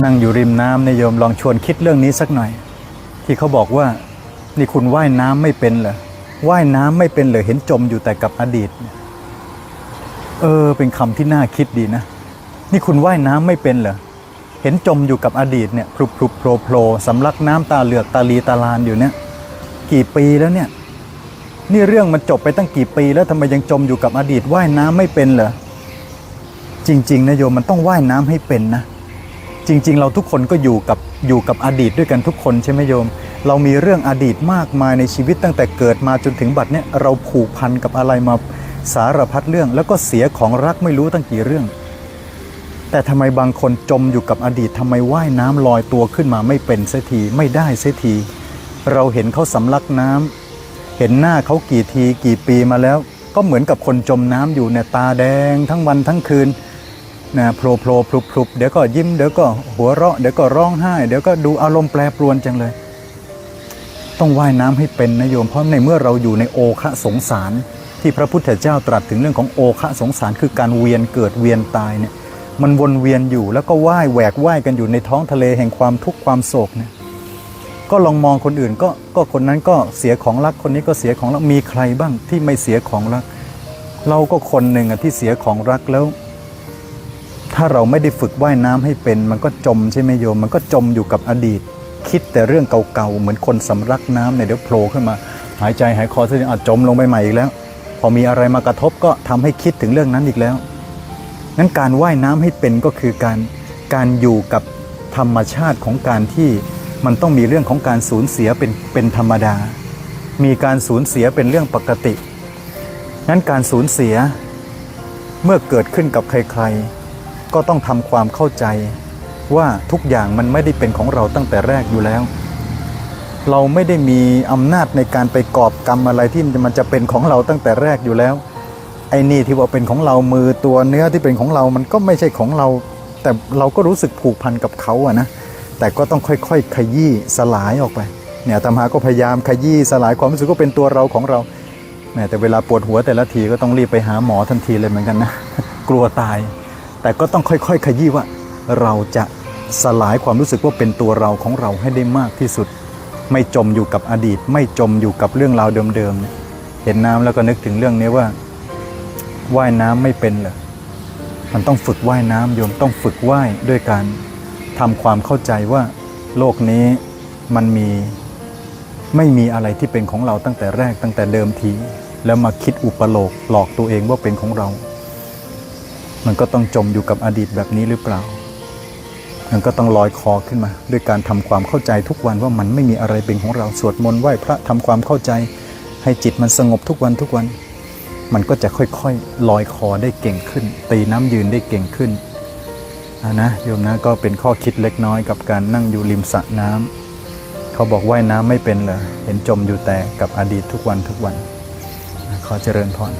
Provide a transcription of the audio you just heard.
นั่งอยู่ริมน้ำนายโยมลองชวนคิดเรื่องนี้สักหน่อย ที่เขาบอกว่านี่คุณว่ายน้ำไม่เป็นเหรอว่ายน้ำไม่เป็นเหรอเห็นจมอยู่แต่กับอดีต เออ เป็นคำที่น่าคิดดีนะ นี่คุณว่ายน้ำไม่เป็นเหรอเห็นจมอยู่กับอดีตเนี่ยพลุบพลุบโผล่โผล่สำลักน้ำตาเหลือกตาลีตาลานอยู่เนี่ยกี่ปีแล้วเนี่ย นี่เรื่องมันจบไปตั้งกี่ปี แล้วทำไมยังจมอยู่กับอดีตว่ายน้ำไม่เป็นเหรอจริง ๆนะโยมมันต้องว่ายน้ำให้เป็นนะ จริง ๆ เราทุกคนก็อยู่กับอยู่กับอดีตด้วยกันทุกคนใช่ไหมโยม เรามีเรื่องอดีตมากมายในชีวิตตั้งแต่เกิดมาจนถึงบัดเนี้ยเราผูกพันกับอะไรมาสารพัดเรื่อง แล้วก็เสียของรักไม่รู้ตั้งกี่เรื่อง แต่ทำไมบางคนจมอยู่กับอดีตทำไมว่ายน้ำลอยตัวขึ้นมาไม่เป็นเสียทีไม่ได้เสียที เราเห็นเขาสำลักน้ำเห็นหน้าเขากี่ทีกี่ปีมาแล้ว ก็เหมือนกับคนจมน้ำอยู่เนี่ยตาแดงทั้งวันทั้งคืน นะโผล่โผล่พลุบพลุบเดี๋ยวก็ยิ้มเดี๋ยวก็หัวเราะเดี๋ยวก็ร้องไห้ เดี๋ยวก็ดูอารมณ์แปรปรวนจังเลย ต้องว่ายน้ำให้เป็นนะโยมเพราะในเมื่อเราอยู่ในโอคะสงสาร ที่พระพุทธเจ้าตรัสถึงเรื่องของโอคะสงสารคือการเวียนเกิดเวียนตายเนี่ยมันวนเวียนอยู่แล้วก็ว่ายแหวกว่ายกันอยู่ในท้องทะเลแห่งความทุกข์ความโศกเนี่ยก็ลองมองคนอื่นก็ก็คนนั้นก็เสียของรักคนนี้ก็เสียของรักมีใครบ้างที่ไม่เสียของรัก เราก็คนหนึ่งอะที่เสียของรักแล้ว ถ้าเราไม่ได้ฝึกว่ายน้ำให้เป็น มันก็จมใช่ไหมโยม มันก็จมอยู่กับอดีต คิดแต่เรื่องเก่าๆ เหมือนคนสำลักน้ำเนี่ยเดี๋ยวโผล่ขึ้นมา หายใจหายคอซะอาจจมลงไปใหม่อีกแล้ว พอมีอะไรมากระทบก็ทำให้คิดถึงเรื่องนั้นอีกแล้วนั้นการว่ายน้ำให้เป็นก็คือการการอยู่กับธรรมชาติของการที่มันต้องมีเรื่องของการสูญเสียเป็นเป็นธรรมดา มีการสูญเสียเป็นเรื่องปกตินั้นการสูญเสียเมื่อเกิดขึ้นกับใครๆ ก็ต้องทำความเข้าใจ ว่าทุกอย่างมันไม่ได้เป็นของเราตั้งแต่แรกอยู่แล้ว เราไม่ได้มีอำนาจในการไปกอบกรรมอะไรที่มันจะเป็นของเราตั้งแต่แรกอยู่แล้ว ไอ้นี่ที่ว่าเป็นของเรามือตัวเนื้อที่เป็นของเรามันก็ไม่ใช่ของเรา แต่เราก็รู้สึกผูกพันกับเขาอะนะแต่ก็ต้องค่อยๆ ขยี้สลายออกไปเนี่ยธรรมาก็พยายามขยี้สลายความรู้สึกว่าเป็นตัวเราของเราแหมแต่เวลาปวดหัวแต่ละทีก็ต้องรีบไปหาหมอทันทีเลยเหมือนกันนะ กลัวตาย แต่ก็ต้องค่อยๆ ขยี้ว่า เราจะสลายความรู้สึกว่าเป็นตัวเราของเราให้ได้มากที่สุด ไม่จมอยู่กับอดีต ไม่จมอยู่กับเรื่องราวเดิมๆเเห็นน้ำแล้วก็นึกถึงเรื่องนี้ว่าว่ายน้ำไม่เป็นเหรอมันต้องฝึกว่ายน้ำโยมต้องฝึกว่ายด้วยการทำความเข้าใจว่าโลกนี้มันมีไม่มีอะไรที่เป็นของเราตั้งแต่แรกตั้งแต่เดิมที แล้วมาคิดอุปโลกหลอกตัวเองว่าเป็นของเรา มันก็ต้องจมอยู่กับอดีตแบบนี้หรือเปล่า มันก็ต้องลอยคอขึ้นมา ด้วยการทำความเข้าใจทุกวันว่ามันไม่มีอะไรเป็นของเรา สวดมนต์ไหว้พระทำความเข้าใจ ให้จิตมันสงบทุกวันทุกวัน มันก็จะค่อยๆ ลอยคอได้เก่งขึ้น ตีน้ำยืนได้เก่งขึ้นนะโยมนะก็เป็นข้อคิดเล็กน้อยกับการนั่งอยู่ริมสระน้ำเขาบอกว่ายน้ำไม่เป็นเหรอเห็นจมอยู่แต่กับอดีตทุกวันทุกวัน ขอเจริญพร